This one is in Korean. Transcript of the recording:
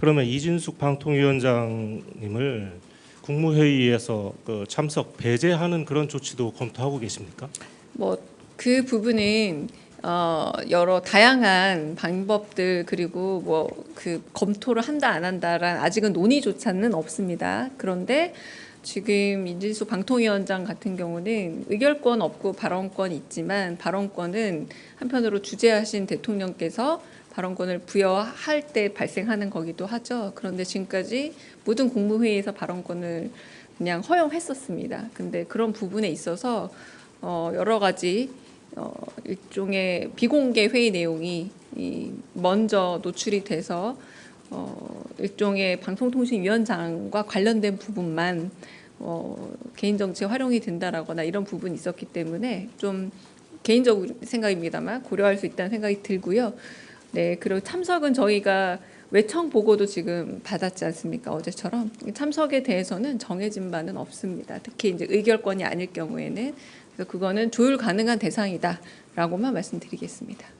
그러면 이진숙 방통위원장님을 국무회의에서 그 참석 배제하는 그런 조치도 검토하고 계십니까? 뭐 그 부분은 어 여러 다양한 방법들 그리고 뭐 그 검토를 한다 안 한다란 아직은 논의조차는 없습니다. 그런데 지금 이진수 방통위원장 같은 경우는 의결권 없고 발언권 있지만 발언권은 한편으로 주재하신 대통령께서 발언권을 부여할 때 발생하는 거기도 하죠. 그런데 지금까지 모든 국무회의에서 발언권을 그냥 허용했었습니다. 근데 그런 부분에 있어서 어 여러 가지 어 일종의 비공개 회의 내용이 이 먼저 노출이 돼서 어 일종의 방송통신위원장과 관련된 부분만 어 개인 정치에 활용이 된다라거나 이런 부분이 있었기 때문에 좀 개인적 생각입니다만 고려할 수 있다는 생각이 들고요. 네, 그리고 참석은 저희가 외청 보고도 지금 받았지 않습니까? 어제처럼 참석에 대해서는 정해진 바는 없습니다. 특히 이제 의결권이 아닐 경우에는 그래서 그거는 조율 가능한 대상이다라고만 말씀드리겠습니다.